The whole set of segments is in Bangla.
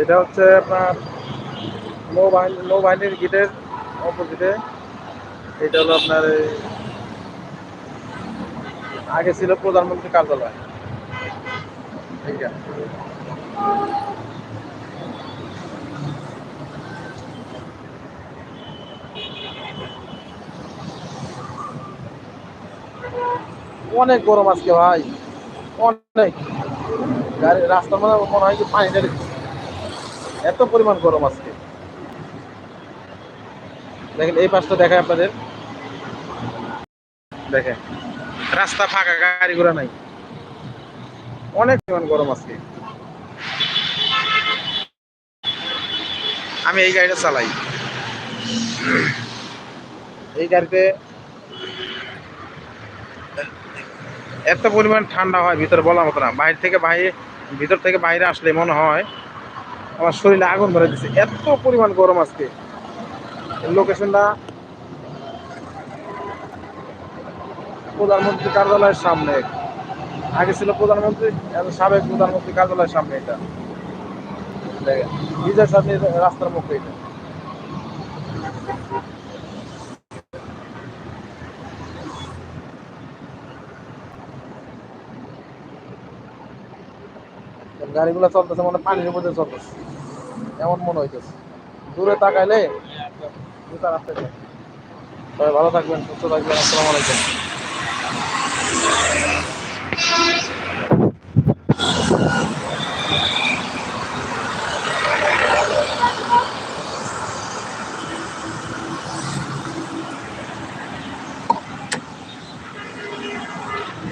এটা হচ্ছে আপনার নৌবাহিনী নৌবাহিনীর গেটের অপোজিটে এটা হলো আপনার আগে ছিল প্রধানমন্ত্রী কার্যালয়। অনেক গরম আজকে ভাই, অনেক। রাস্তার মধ্যে মনে হয় যে পানি ঢেলে। এত পরিমাণ গরম আজকে। দেখেন, এই পাশটা দেখায় আপনাদের। দেখেন, রাস্তা ফাঁকা, গাড়ি ঘোড়া নাই। অনেক পরিমাণ গরম আজকে। আমি এই গাড়িটা চালাই। এই গাড়িতে এত পরিমাণ ঠান্ডা হয়, ভিতরে বলার মতো না। বাইরে থেকে বাইরে ভিতর থেকে বাইরে আসলে মনে হয় আমার শরীরে আগুন ধরে দিচ্ছে এত পরিমাণ গরম আজকে। লোকেশনটা প্রধানমন্ত্রী কার্যালয়ের সামনে। আগে ছিল প্রধানমন্ত্রী সাবেক প্রধানমন্ত্রী কার্যালয়ের সামনে এটা। বিজয় সামনে রাস্তার মুখে এটা। গাড়িগুলো চলতেছে মানে পানির মধ্যে চলতেছে। এমন মনে হইতেছে। দূরে তাকাইলে। সবাই ভালো থাকবেন, সুস্থ থাকবেন, আসসালামু আলাইকুম।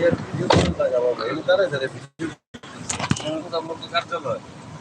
এর প্রধানমন্ত্রী কার্যালয়।